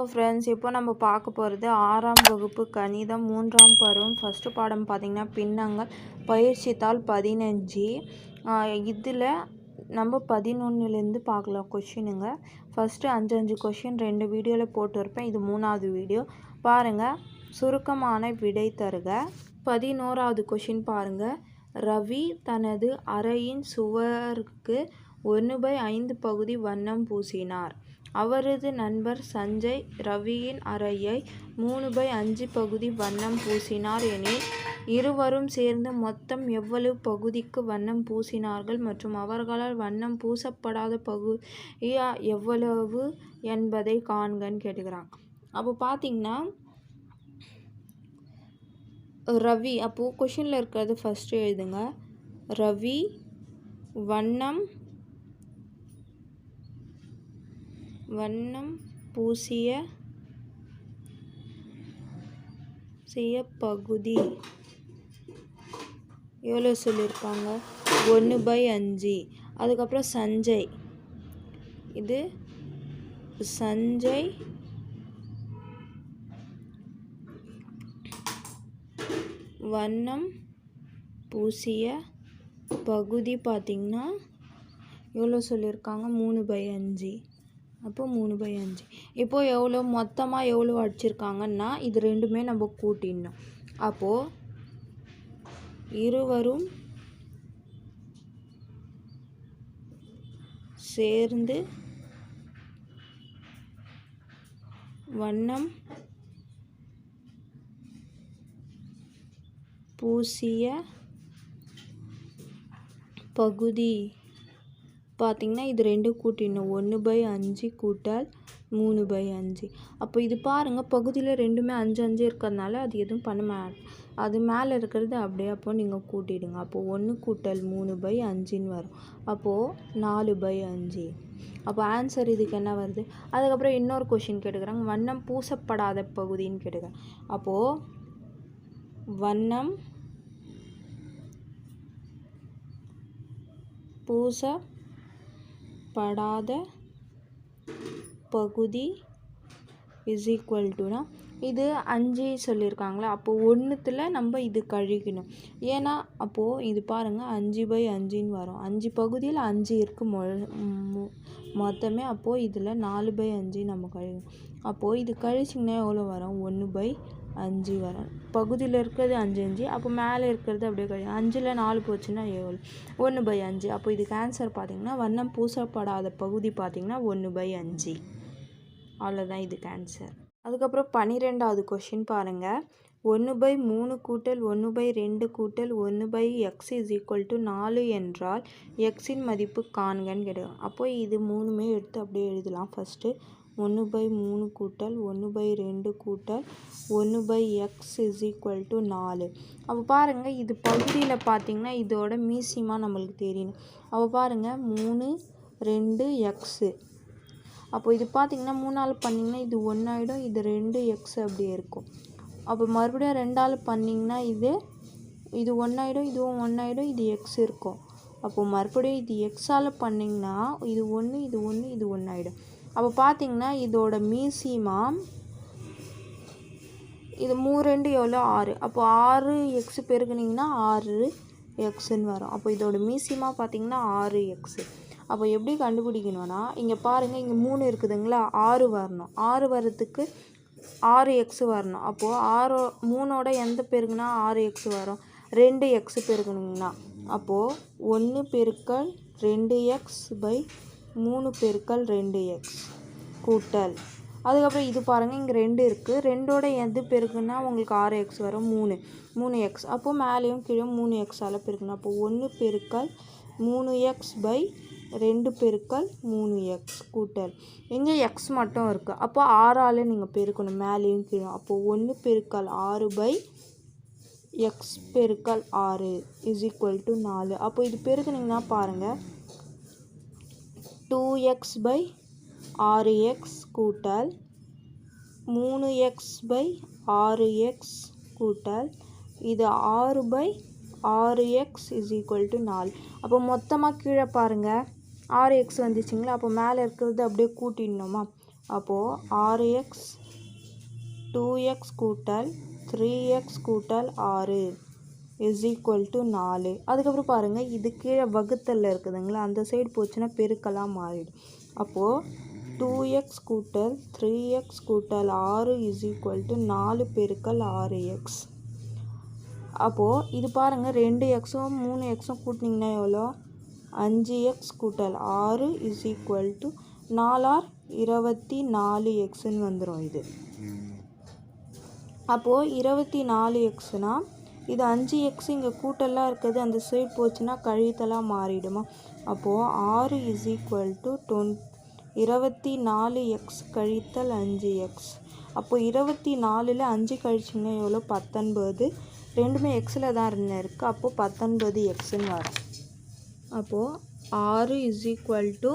Hello friends இப்போ நம்ம பார்க்க போகிறது ஆறாம் வகுப்பு கணிதம் மூன்றாம் பருவம் ஃபஸ்ட்டு பாடம் பார்த்திங்கன்னா பின்னங்கள் பயிற்சித்தாள் பதினஞ்சு. இதில் நம்ம பதினொன்றுலேருந்து பார்க்கலாம் கொஷினுங்க ஃபஸ்ட்டு அஞ்சு அஞ்சு கொஷின் ரெண்டு வீடியோவில் போட்டிருப்பேன். இது மூணாவது வீடியோ பாருங்கள் சுருக்கமான விடை தருக. பதினோராவது கொஷின் பாருங்கள் ரவி தனது அறையின் சுவருக்கு ஒன்று பை ஐந்து பகுதி வண்ணம் பூசினார். அவரது நண்பர் சஞ்சய் ரவியின் அறையை மூணு பை அஞ்சு பகுதி வண்ணம் பூசினார் எனில் இருவரும் சேர்ந்து மொத்தம் எவ்வளவு பகுதிக்கு வண்ணம் பூசினார்கள் மற்றும் அவர்களால் வண்ணம் பூசப்படாத பகுதி எவ்வளவு என்பதை காண்கன்னு கேட்டுக்கிறாங்க அப்போ பார்த்தீங்கன்னா ரவி அப்போது கொஷினில் இருக்கிறது ஃபஸ்ட்டு எழுதுங்க. ரவி வண்ணம் வண்ணம் பூசிய செய்ய பகுதி எவ்வளோ சொல்லியிருக்காங்க ஒன்று பை அஞ்சு. அதுக்கப்புறம் சஞ்சய். இது சஞ்சய் வண்ணம் பூசிய பகுதி பார்த்திங்கன்னா எவ்வளோ சொல்லியிருக்காங்க? மூணு பை அஞ்சு. அப்போ மூணு பை அஞ்சு. இப்போது எவ்வளோ மொத்தமாக எவ்வளோ அடிச்சிருக்காங்கன்னா இது ரெண்டுமே நம்ம கூட்டிடணும். அப்போது இருவரும் சேர்ந்து வண்ணம் பூசிய பகுதி பார்த்திங்கன்னா இது ரெண்டும் கூட்டிடணும். ஒன்று பை அஞ்சு கூட்டல் மூணு பை அஞ்சு. அப்போ இது பாருங்கள் பகுதியில் ரெண்டுமே அஞ்சு அஞ்சு இருக்கிறதுனால அது எதுவும் பண்ண மே அது மேலே இருக்கிறது அப்படியே அப்போ நீங்கள் கூட்டிடுங்க. அப்போது ஒன்று கூட்டல் மூணு பை அஞ்சுன்னு வரும். அப்போது நாலு பை அஞ்சு. அப்போ ஆன்சர் இதுக்கு என்ன வருது? அதுக்கப்புறம் இன்னொரு கொஷின் கேட்டுக்கிறாங்க. வண்ணம் பூசப்படாத பகுதின்னு கேட்டுக்கிறேன் அப்போது வண்ணம் பூச படாத பகுதி இஸ் ஈக்குவல் டுனா இது அஞ்சு சொல்லியிருக்காங்களே அப்போது ஒன்றுத்தில் நம்ம இது கழிக்கணும் ஏன்னா அப்போது இது பாருங்கள் அஞ்சு பை அஞ்சுன்னு வரும். அஞ்சு பகுதியில் அஞ்சு இருக்குது மொ மொத்தமே அப்போது இதில் நாலு பை அஞ்சு நம்ம கழிக்கணும் அப்போது இது கழிச்சிங்கன்னா எவ்வளோ வரும்? ஒன்று பை அஞ்சு வரும். பகுதியில் இருக்கிறது அஞ்சு அஞ்சு. அப்போ மேலே இருக்கிறது அப்படியே கிடையாது அஞ்சில் நாலு போச்சுன்னா எவ்வளோ ஒன்று பை அஞ்சு. அப்போ இதுக்கு ஆன்சர் பார்த்திங்கன்னா வண்ணம் பூசப்படாத பகுதி பார்த்திங்கன்னா ஒன்று பை அஞ்சு. அவ்வளோதான் இதுக்கு ஆன்சர் அதுக்கப்புறம் பன்னிரெண்டாவது கொஷின் பாருங்கள் ஒன்று பை மூணு கூட்டல் ஒன்று பை ரெண்டு கூட்டல் ஒன்று by x is equal to நாலு என்றால் எக்ஸின் மதிப்பு காண்கன்னு கேட்கும் அப்போது இது மூணுமே எடுத்து அப்படியே எழுதலாம். ஃபஸ்ட்டு ஒன்று பை மூணு கூட்டல் ஒன்று பை ரெண்டு கூட்டல் ஒன்று by x is equal to நாலு. அப்போ பாருங்கள் இது பகுதியில் பார்த்திங்கன்னா இதோட மீசியமாக நம்மளுக்கு தெரியணும் அப்போ பாருங்கள் மூணு ரெண்டு எக்ஸு அப்போ இது பார்த்திங்கன்னா மூணால் பண்ணிங்கன்னா இது ஒன்றாயிடும் இது ரெண்டு எக்ஸ் அப்படியே இருக்கும். அப்போ மறுபடியும் ரெண்டால் பண்ணிங்கன்னா இது இது ஒன்றாயிடும் இதுவும் ஒன்றாயிடும் இது எக்ஸ் இருக்கும். அப்போது மறுபடியும் இது எக்ஸால் பண்ணிங்கன்னா இது ஒன்று இது ஒன்று இது ஒன்றாயிடும் அப்போ பார்த்தீங்கன்னா இதோட மீசிமா இது மூ ரெண்டு எவ்வளோ ஆறு. அப்போ ஆறு எக்ஸ் பெருக்குனிங்கன்னா ஆறு எக்ஸுன்னு வரும். அப்போ இதோட மீசிமா பார்த்தீங்கன்னா ஆறு எக்ஸு அப்போ எப்படி கண்டுபிடிக்கணும்னா இங்கே பாருங்கள் இங்கே மூணு இருக்குதுங்களா? ஆறு வரணும். ஆறு வரத்துக்கு ஆறு எக்ஸ் வரணும். அப்போது ஆறு மூணோட எந்த பெருக்குனா ஆறு எக்ஸ் வரும். ரெண்டு எக்ஸ் பெருக்கணுங்கன்னா அப்போது ஒன்று பெருக்கல் ரெண்டு எக்ஸ் பை மூணு பெருக்கல் ரெண்டு எக்ஸ் கூட்டல். அதுக்கப்புறம் இது பாருங்கள் இங்கே ரெண்டு இருக்குது ரெண்டோட எது பெருக்குன்னா உங்களுக்கு ஆறு எக்ஸ் வரும் மூணு. மூணு எக்ஸ் அப்போது மேலேயும் கீழே மூணு எக்ஸால் பெருக்கணும். அப்போ ஒன்று பெருக்கல் மூணு எக்ஸ் பை ரெண்டு பெருக்கல் மூணு எக்ஸ் கூட்டல். இங்கே எக்ஸ் மட்டும் இருக்குது அப்போ ஆறால் நீங்கள் பெருக்கணும் மேலேயும் கீழே. அப்போது ஒன்று பெருக்கல் ஆறு பை எக்ஸ் பெருக்கல் ஆறு இஸ் ஈக்குவல் டு நாலு. அப்போ இது பெருக்குனிங்கன்னா பாருங்கள் டூ எக்ஸ் பை ஆறு எக்ஸ் கூட்டல் மூணு எக்ஸ் பை ஆறு எக்ஸ் கூட்டல் இது ஆறு பை ஆறு எக்ஸ் இஸ் ஈக்குவல் டு நாலு. அப்போ மொத்தமாக கீழே பாருங்கள் ஆறு எக்ஸ் வந்துச்சுங்களா? அப்போ மேலே இருக்கிறது அப்படியே கூட்டிடணுமா? அப்போது ஆறு எக்ஸ் டூ எக்ஸ் கூட்டல் த்ரீ எக்ஸ் கூட்டல் ஆறு. இஸ் ஈக்குவல் டு நாலு. அதுக்கப்புறம் பாருங்கள் இது கீழே வகுத்தலில் இருக்குதுங்களா? அந்த சைடு போச்சுன்னா பெருக்கலாக மாறிடும். அப்போது டூ எக்ஸ் கூட்டல் த்ரீ எக்ஸ் கூட்டல் ஆறு இஸ் ஈக்குவல் டு நாலு பெருக்கல் ஆறு எக்ஸ் அப்போது இது பாருங்கள் ரெண்டு எக்ஸும் மூணு எக்ஸும் கூட்டினீங்கன்னா எவ்வளோ? அஞ்சு எக்ஸ் கூட்டல் ஆறு இஸ் ஈக்குவல் டு நாலார் இருபத்தி நாலு எக்ஸுன்னு வந்துடும் இது. அப்போது இருபத்தி நாலு எக்ஸுனால் இது அஞ்சு எக்ஸ் இங்கே கூட்டெல்லாம் இருக்குது. அந்த சைடு போச்சுன்னா கழித்தலாக மாறிடுமா? அப்போது ஆறு இஸ் ஈக்குவல் டு டொன் இருபத்தி நாலு எக்ஸ் கழித்தல் அஞ்சு எக்ஸ் அப்போது இருபத்தி நாலில் அஞ்சு கழிச்சிங்கன்னா எவ்வளோ? பத்தொன்பது. ரெண்டுமே எக்ஸில் தான் இருந்த இருக்குது அப்போது பத்தொன்பது எக்ஸுன்னு வரும். அப்போது ஆறு இஸ் ஈக்குவல் டு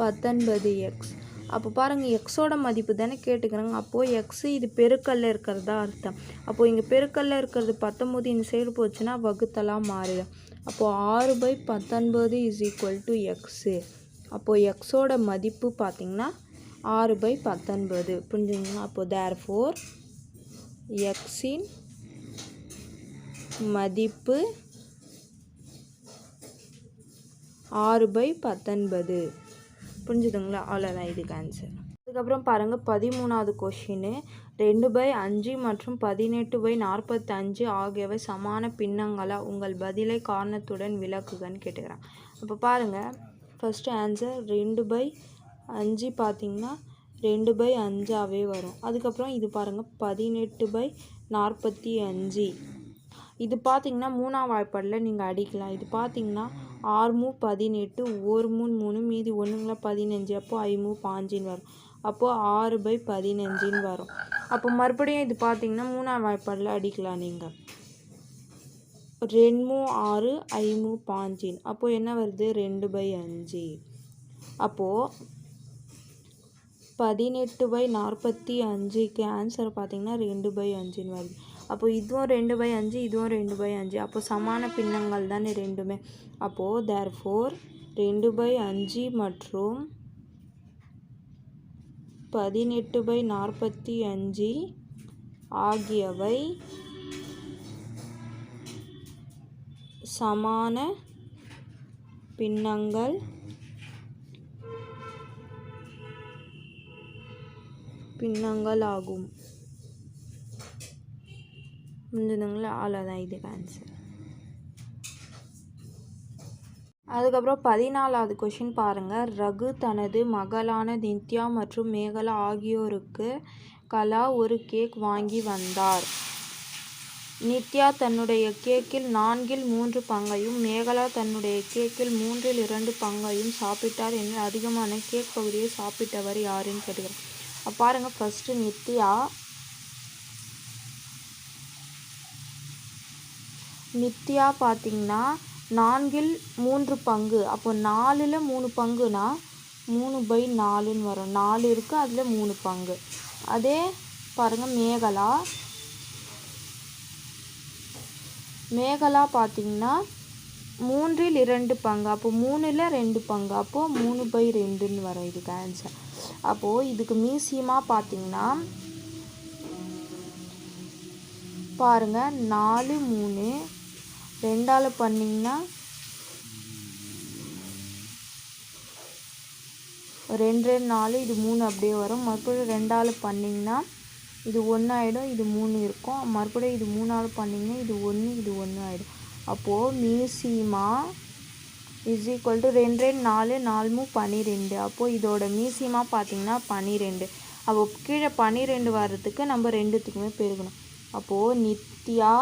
பத்தொன்பது எக்ஸ் அப்போ பாருங்கள் எக்ஸோட மதிப்பு தானே கேட்டுக்கிறாங்க. அப்போது எக்ஸு இது பெருக்கல்ல இருக்கிறதா அர்த்தம். அப்போது இங்கே பெருக்கல்ல இருக்கிறது பத்தொம்போது இந்த சைடு போச்சுன்னா வகுத்தலாக மாறிடும் அப்போது ஆறு பை பத்தொன்பது இஸ் ஈக்குவல் டு எக்ஸு அப்போது எக்ஸோட மதிப்பு பார்த்திங்கன்னா ஆறு பை பத்தொன்பது. புரிஞ்சுங்களா? அப்போது தேர் ஃபோர் எக்ஸின் மதிப்பு ஆறு பை பத்தொன்பது. புரிஞ்சுதுங்களா? அவ்வளோதான் இதுக்கு ஆன்சர் அதுக்கப்புறம் பாருங்கள் பதிமூணாவது கொஷின் ரெண்டு பை அஞ்சு மற்றும் பதினெட்டு பை நாற்பத்தஞ்சு ஆகியவை சமான பின்னங்களா? உங்கள் பதிலை காரணத்துடன் விளக்குகன்னு கேட்டுக்கிறான். அப்போ பாருங்கள் ஃபஸ்ட்டு ஆன்சர் ரெண்டு பை அஞ்சு பார்த்திங்கன்னா ரெண்டு பை அஞ்சாவே வரும். அதுக்கப்புறம் இது பாருங்கள் பதினெட்டு பை நாற்பத்தி அஞ்சு. இது பார்த்தீங்கன்னா மூணாம் வாய்ப்பாடில் நீங்கள் அடிக்கலாம். இது பார்த்தீங்கன்னா ஆறு மூ பதினெட்டு ஒரு மூணு மூணு மீதி ஒன்றுங்களா பதினஞ்சு அப்போது ஐமூ பாஞ்சின்னு வரும். அப்போது ஆறு பை பதினஞ்சுன்னு வரும். அப்போ மறுபடியும் இது பார்த்தீங்கன்னா மூணாம் வாய்ப்பாடில் அடிக்கலாம் நீங்கள் ரெண்டு ஆறு ஐமூ பாஞ்சின் அப்போது என்ன வருது? ரெண்டு பை அஞ்சு. அப்போது பதினெட்டு பை நாற்பத்தி அஞ்சுக்கு ஆன்சர் பார்த்தீங்கன்னா ரெண்டு பை அஞ்சுன்னு வருது. அப்போ இதுவும் ரெண்டு பை அஞ்சு இதுவும் ரெண்டு பை அஞ்சு. அப்போ சமான பின்னங்கள் தானே ரெண்டுமே. அப்போது தேர் ஃபோர் ரெண்டு பை அஞ்சு மற்றும் பதினெட்டு பை நாற்பத்தி அஞ்சு ஆகியவை சமான பின்னங்கள். பின்னங்கள் ஆகும் முடிஞ்சதுங்களா அவ்வளோதான் இதுக்கு ஆன்சர் அதுக்கப்புறம் பதினாலாவது கொஷின் பாருங்கள் ரகு தனது மகளான நித்யா மற்றும் மேகலா ஆகியோருக்கு கலா ஒரு கேக் வாங்கி வந்தார். நித்யா தன்னுடைய கேக்கில் நான்கில் மூன்று பங்கையும் மேகலா தன்னுடைய கேக்கில் மூன்றில் இரண்டு பங்கையும் சாப்பிட்டார் என்று அதிகமான கேக் பகுதியை சாப்பிட்டவர் யாருன்னு கேட்டுக்கிறேன். பாருங்கள் ஃபஸ்ட்டு நித்யா நித்யா பார்த்திங்கன்னா நான்கில் மூன்று பங்கு. அப்போ நாலில் மூணு பங்குனா மூணு பை நாலுன்னு வரும். நாலு இருக்குது அதில் மூணு பங்கு. அதே பாருங்கள் மேகலா. மேகலா பார்த்திங்கன்னா மூன்றில் இரண்டு பங்கு. அப்போ மூணில் ரெண்டு பங்கு. அப்போது மூணு பை ரெண்டுன்னு வரும் இதுக்கு ஆன்சர் அப்போது இதுக்கு மியூசியமாக பார்த்திங்கன்னா பாருங்கள் நாலு மூணு ரெண்டால் பண்ணிங்கன்னா ரெண்டு ரெண்டு நாலு இது மூணு அப்படியே வரும். மறுபடியும் ரெண்டால் பண்ணிங்கன்னா இது ஒன்று ஆகிடும் இது மூணு இருக்கும். மறுபடியும் இது மூணால் பண்ணிங்கன்னா இது ஒன்று இது ஒன்று ஆகிடும் அப்போது மியூசியமாக இஸ் ஈக்குவல் டு ரெண்டு ரெண்டு நாலு நாலுமு பன்னிரெண்டு அப்போது இதோட மியூசியமாக பார்த்தீங்கன்னா பன்னிரெண்டு அப்போ கீழே பன்னிரெண்டு வர்றதுக்கு நம்ம ரெண்டுத்துக்குமே பெருகணும் அப்போது நித்யா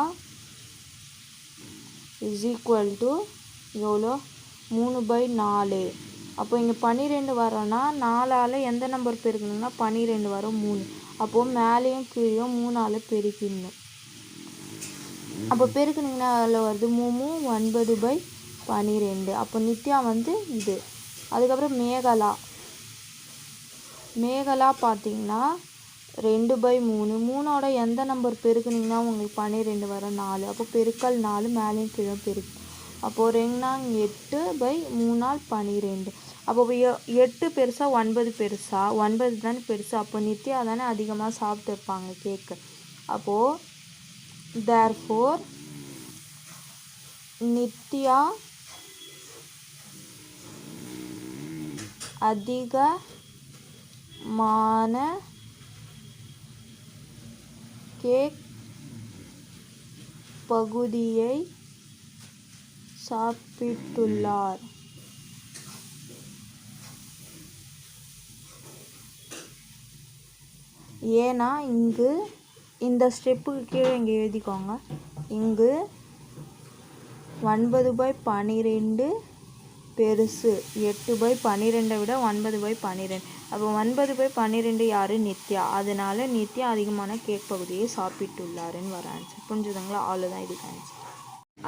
இஸ் ஈக்குவல் டு எவ்வளோ? மூணு பை நாலு. அப்போ இங்கே பன்னிரெண்டு வரோன்னா நாலால் எந்த நம்பர் பெருக்கணும்னா பன்னிரெண்டு வரும் மூணு. அப்போது மேலேயும் கீழேயும் மூணால் பெருக்கிடணும். அப்போ பெருக்குனிங்கன்னா அதில் வருது மூணு ஒன்பது பை பன்னிரெண்டு. அப்போ நித்யா வந்து இது. அதுக்கப்புறம் மேகலா. மேகலா பார்த்தீங்கன்னா ரெண்டு பை மூணு. மூணோட எந்த நம்பர் பெருக்குனிங்கன்னா உங்களுக்கு பன்னிரெண்டு வரும் நாலு. அப்போ பெருக்கல் நாலு மேலேயும் கீழே பெருக்கு அப்போது ரெண்டாங் எட்டு பை மூணால் பன்னிரெண்டு. அப்போ எ- எட்டு பெருசாக ஒன்பது பெருசாக ஒன்பது தானே பெருசு. அப்போ நித்யா தானே அதிகமாக சாப்பிட்டுருப்பாங்க கேக்கு. அப்போது தேர் ஃபோர் நித்யா அதிகமான கேக் பகுதியை சாப்பிட்டுள்ளார். ஏன்னா இங்கு இந்த ஸ்டெப்புக்கு கீழே இங்கே எழுதிக்கோங்க. இங்கு ஒன்பது பை பன்னிரெண்டு பெருசு. எட்டு பை பன்னிரெண்டை விட ஒன்பது பை பன்னிரெண்டு அப்போ ஒன்பது பை பன்னிரெண்டு யார்? நித்யா. அதனால் நித்யா அதிகமான கேக் பகுதியை சாப்பிட்டுள்ளாருன்னு வர ஆன்சர் புரிஞ்சுதுங்களா? அவ்வளோதான் இதுக்கு ஆன்சர்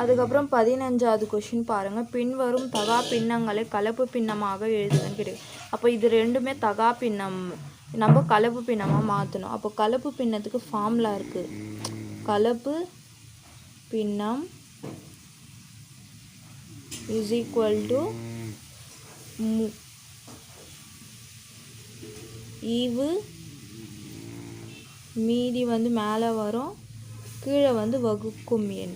அதுக்கப்புறம் பதினஞ்சாவது கொஷின் பாருங்கள் பின்வரும் தகா பின்னங்களை கலப்பு பின்னமாக எழுதுதுன்னு கிடையாது அப்போ இது ரெண்டுமே தகா பின்னம் நம்ம கலப்பு பின்னமாக மாற்றணும் அப்போ கலப்பு பின்னத்துக்கு ஃபார்முலா இருக்குது கலப்பு பின்னம் is equal to mu. ஈவு மீதி வந்து மேலே வரும் கீழே வந்து வகுக்கும் எண்.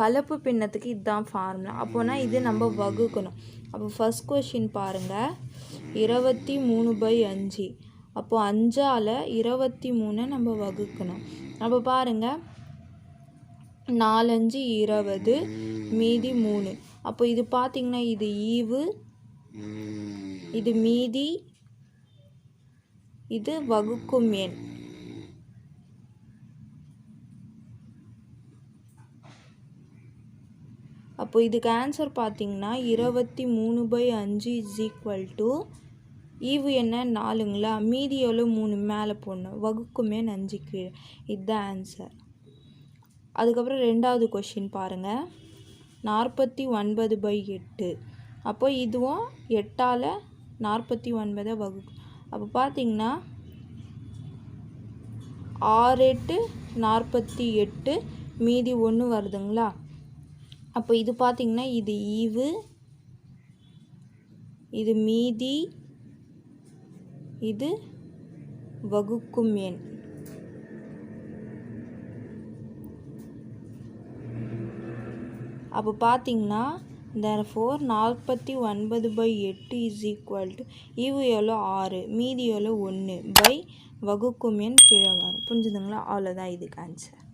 கலப்பு பின்னத்துக்கு இதுதான் ஃபார்முலா அப்போனா இது நம்ம வகுக்கணும். அப்போ ஃபஸ்ட் கொஷின் பாருங்கள் இருபத்தி மூணு பை அஞ்சு. அப்போது அஞ்சால் இருபத்தி மூணை நம்ம வகுக்கணும். அப்போ பாருங்கள் நாலஞ்சு இருபது மீதி மூணு. அப்போ இது பார்த்திங்கன்னா இது ஈவு இது மீதி இது வகுக்கும் எண். அப்போ இதுக்கு ஆன்சர் பார்த்தீங்கன்னா இருபத்தி மூணு பை அஞ்சு இஸ் ஈக்குவல் டு ஈவு என்ன? நாலுங்களா? மீதி எவ்வளோ? மூணு. மேலே போடணும். வகுக்குமே நஞ்சு கீழே. இதுதான் ஆன்சர் அதுக்கப்புறம் ரெண்டாவது கொஷின் பாருங்கள் நாற்பத்தி ஒன்பது பை எட்டு. அப்போ இதுவும் எட்டால் நாற்பத்தி ஒன்பதை வகுக்கு அப்போ பார்த்தீங்கன்னா ஆறு எட்டு நாற்பத்தி எட்டு மீதி ஒன்று வருதுங்களா? அப்போ இது பார்த்திங்கன்னா இது ஈவு இது மீதி இது வகுக்கும் எண். அப்போ பார்த்தீங்கன்னா தேர்ஃபோர் நாற்பத்தி ஒன்பது பை எட்டு இஸ் ஈக்குவல் டு ஈவு எவ்வளோ ஆறு மீதி எவ்வளோ ஒன்று பை வகுக்கும் எண் கீழே வரும். புரிஞ்சுதுங்களா? அவ்வளோதான் இதுக்கு ஆன்சர்